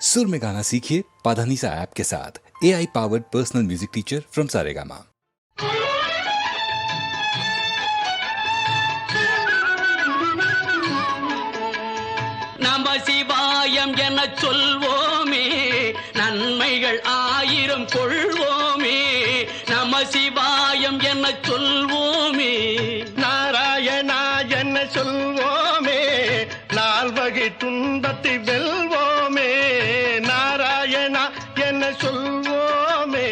सुर में गाना सीखिए पाधानीसा ऐप के साथ A I powered personal music teacher from Saregama நம சிவாயம் என சொல்வோமே நன்மைகள் ஆயிரம் கொள்வோமே நம சிவாயம் என சொல்வோமே நாராயணா என்ன சொல்வோமே நால்வகை துன்பத்தை வெல்வோமே நாராயணா என்ன சொல்வோமே.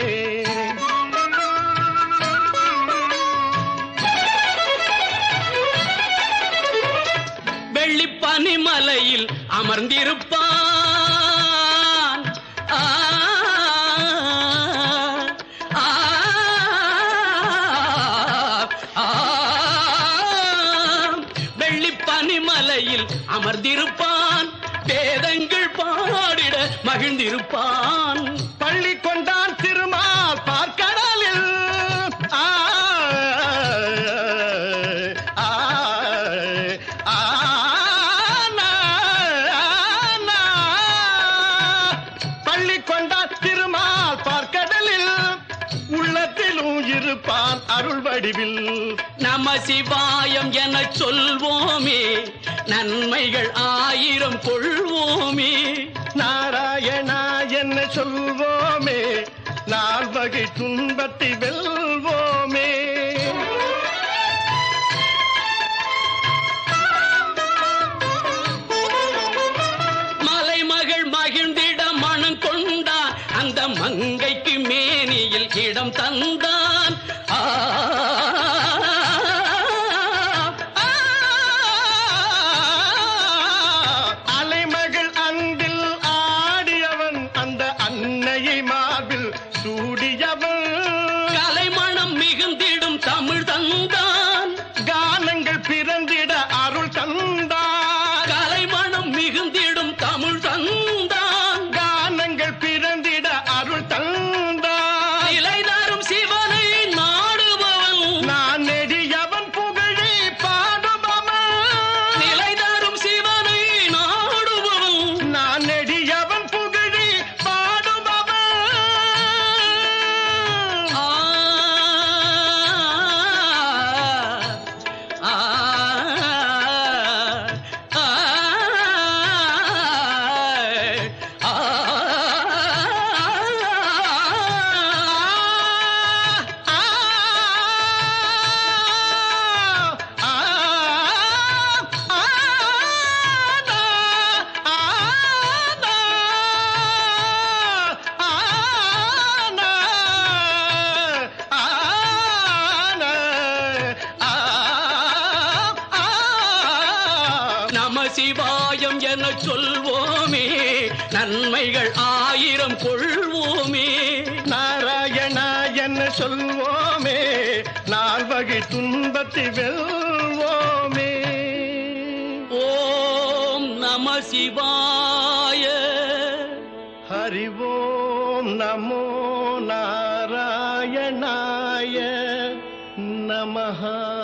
வெள்ளி பனிமலையில் அமர்ந்திருப்பான் பனிமலையில் அமர்ந்திருப்பான். வேதங்கள் பாடிட மகிழ்ந்திருப்பான். பள்ளி கொண்டான் திருமால் பார்க்கடலில். ஆ, பள்ளி கொண்டான் திருமால் பார்க்க இருப்பான் அருள் வடிவில். நம சிவாயம் என சொல்வோமே. நன்மைகள் ஆயிரம் கொள்வோமே. நாராயணா என்ன சொல்வோமே. நால்வகை துன்பத்தை வெல்வோமே. இடம் தந்தான். அலைமகள் அன்பில் ஆடியவன் அந்த அன்னையை மார்பில் சூடியவன். கலைமணம் மிகுந்திடும் தமிழ் தந்தான். கானங்கள் பிறந்திட அருள் தந்தான். கலைமணம் மிகுந்திடும் தமிழ் நம சிவாயம் என சொல்வோமே. நன்மைகள் ஆயிரம் கொள்வோமே. நாராயணா என்ன சொல்வோமே நால்வகை துன்பத்தை வெல்வோமே. ஓம் நம சிவாய. ஹரி ஓம் நமோ நாராயணாய நமஹா.